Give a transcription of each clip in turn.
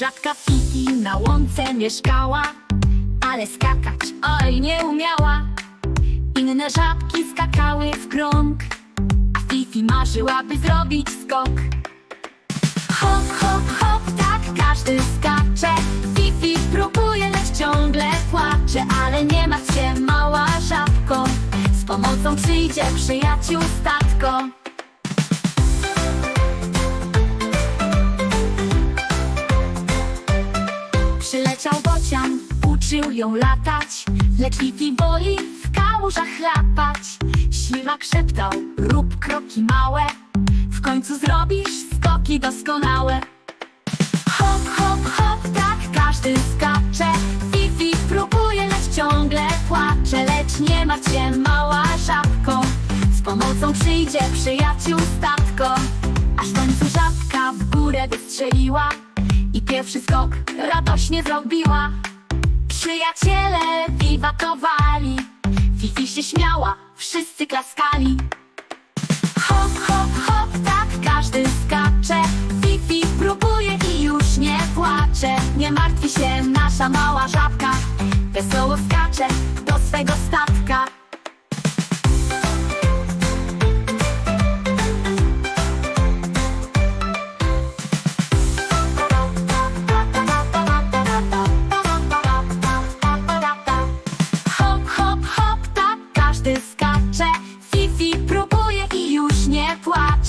Żabka Fifi na łące mieszkała, ale skakać oj nie umiała. Inne żabki skakały w krąg, a Fifi marzyła, by zrobić skok. Hop, hop, hop, tak każdy skacze. Fifi próbuje, lecz ciągle płacze, ale nie martw się, mała żabko. Z pomocą przyjdzie przyjaciół statko. Przyleciał bocian, uczył ją latać. Lecz Fifi boi w kałużach chlapać. Ślimak szeptał, rób kroki małe. W końcu zrobisz skoki doskonałe. Hop, hop, hop, tak każdy skacze. Fifi próbuje, lecz ciągle płacze. Lecz nie martw się, mała żabko. Z pomocą przyjdzie przyjaciół statko Aż w końcu żabka w górę wystrzeliła I pierwszy skok radośnie zrobiła. Przyjaciele wiwatowali. Fifi się śmiała, wszyscy klaskali. Hop, hop, hop, tak każdy skacze. Fifi próbuje i już nie płacze. Nie martwi się nasza mała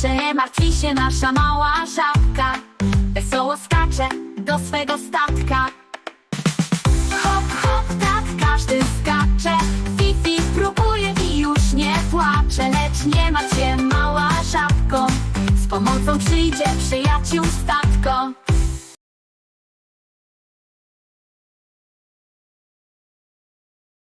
Nie martwi się nasza mała żabka. Wesoło skacze do swego statka. Hop, hop, tak każdy skacze. Fifi próbuje i już nie płacze Lecz nie martw się mała żabko. Z pomocą przyjdzie przyjaciół statko